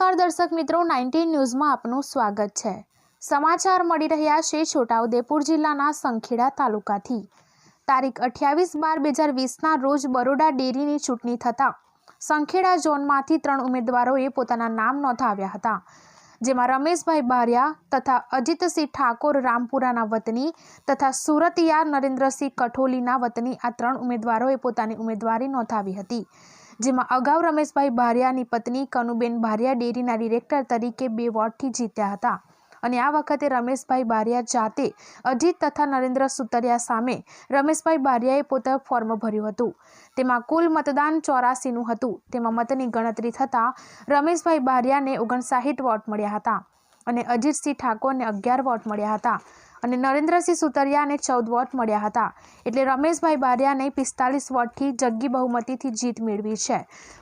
નમસ્કાર દર્શક મિત્રો, નાઇન્ટીન ન્યૂઝમાં આપનું સ્વાગત છે. સમાચાર મળી રહ્યા છે છોટાઉદેપુર જિલ્લાના સંખેડા તાલુકાથી. તારીખ અઠ્યાવીસ બાર બે હજાર વીસના રોજ બરોડા ડેરીની ચૂંટણી થતાં સંખેડા ઝોનમાંથી ત્રણ ઉમેદવારોએ પોતાના નામ નોંધાવ્યા હતા, જેમાં રમેશભાઈ બારિયા તથા અજીતસિંહ ઠાકોર રામપુરાના વતની તથા સુરતિયા નરેન્દ્રસિંહ કઠોલીના વતની આ ત્રણ ઉમેદવારોએ પોતાની ઉમેદવારી નોંધાવી હતી. જેમાં અગાઉ રમેશભાઈ ભારિયાની પત્ની કનુબેન ભારિયા ડેરીના ડિરેક્ટર તરીકે બે વોર્ડથી જીત્યા હતા. અને આ વખતે રમેશભાઈ બારિયા જાતે અજીત તથા નરેન્દ્ર સુતરિયા સામે રમેશભાઈ બારિયાએ પોતે ફોર્મ ભર્યું હતું. તેમાં કુલ મતદાન ચોરાસીનું હતું. તેમાં મતની ગણતરી થતાં રમેશભાઈ બારિયાને ઓગણસાઠ વોટ મળ્યા હતા. અને અજીતસિંહ ઠાકોરને અગિયાર વોટ મળ્યા હતા અને નરેન્દ્રસિંહ સુતરિયાને ચૌદ વોટ મળ્યા હતા. એટલે રમેશભાઈ બારિયાને પિસ્તાલીસ વોટથી જગ્ગી બહુમતીથી જીત મેળવી છે.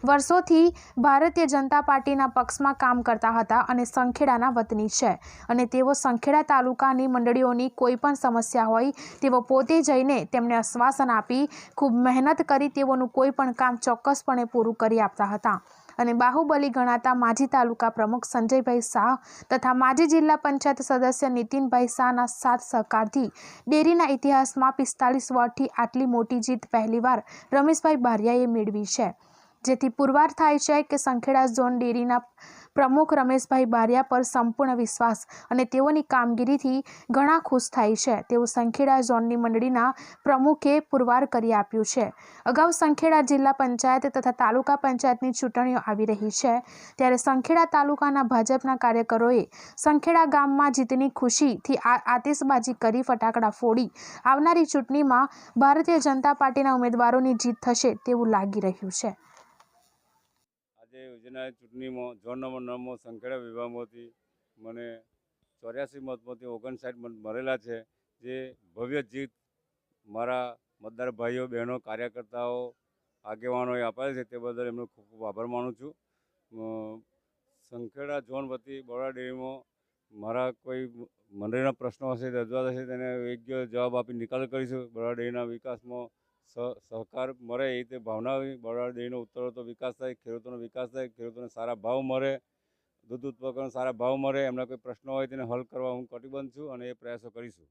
વર્ષોથી ભારતીય જનતા પાર્ટીના પક્ષમાં કામ કરતા હતા અને સંખેડાના વતની છે. અને તેઓ સંખેડા તાલુકાની મંડળીઓની કોઈ પણ સમસ્યા હોય તેઓ પોતે જઈને તેમને આશ્વાસન આપી ખૂબ મહેનત કરી તેઓનું કોઈ પણ કામ ચોક્કસપણે પૂરું કરી આપતા હતા. અને બાહુબલી ગણાતા માજી તાલુકા પ્રમુખ સંજયભાઈ શાહ તથા માજી જિલ્લા પંચાયત સદસ્ય નીતિનભાઈ શાહના સાથ સહકારથી ડેરીના ઇતિહાસમાં પિસ્તાલીસ વોટથી આટલી મોટી જીત પહેલીવાર રમેશભાઈ બારિયાએ મેળવી છે. જેથી પુરવાર થાય છે કે સંખેડા ઝોન ડેરીના પ્રમુખ રમેશભાઈ બારિયા પર સંપૂર્ણ વિશ્વાસ અને તેઓની કામગીરીથી ઘણા ખુશ થાય છે. તેવું સંખેડા ઝોનની મંડળીના પ્રમુખે પુરવાર કરી આપ્યું છે. અગાઉ સંખેડા જિલ્લા પંચાયત તથા તાલુકા પંચાયતની ચૂંટણીઓ આવી રહી છે. ત્યારે સંખેડા તાલુકાના ભાજપના કાર્યકરોએ સંખેડા ગામમાં જીતની ખુશીથી આતિશબાજી કરી ફટાકડા ફોડી. આવનારી ચૂંટણીમાં ભારતીય જનતા પાર્ટીના ઉમેદવારોની જીત થશે તેવું લાગી રહ્યું છે. આજે યોજના ચૂંટણીમાં ઝોન નંબર નવમાં સંખેડા વિભાગમાંથી મને ચોર્યાસી મતમાંથી ઓગણસાઠ મત મળેલા છે, જે ભવ્ય જીત મારા મતદાર ભાઈઓ, બહેનો, કાર્યકર્તાઓ, આગેવાનોએ આપેલ છે તે બદલ એમનો ખૂબ ખૂબ આભાર માનું છું. સંખેડા ઝોન વતી બરોડા ડેરીમાં મારા કોઈ મંડળીના પ્રશ્નો હશે, રજૂઆત હશે, તેને યોગ્ય જવાબ આપી નિકાલ કરીશું. બરોડા ડેરીના વિકાસમાં સહકાર મળે એ રીતે ભાવના બરોડા ડેરીનો ઉત્તરોત્તર વિકાસ થાય, ખેડૂતોનો વિકાસ થાય, ખેડૂતોને સારા ભાવ મળે, દૂધ ઉત્પાદકોને સારા ભાવ મળે, એમના કોઈ પ્રશ્નો હોય તેને હલ કરવા હું કટિબંધ છું અને એ પ્રયાસો કરીશું.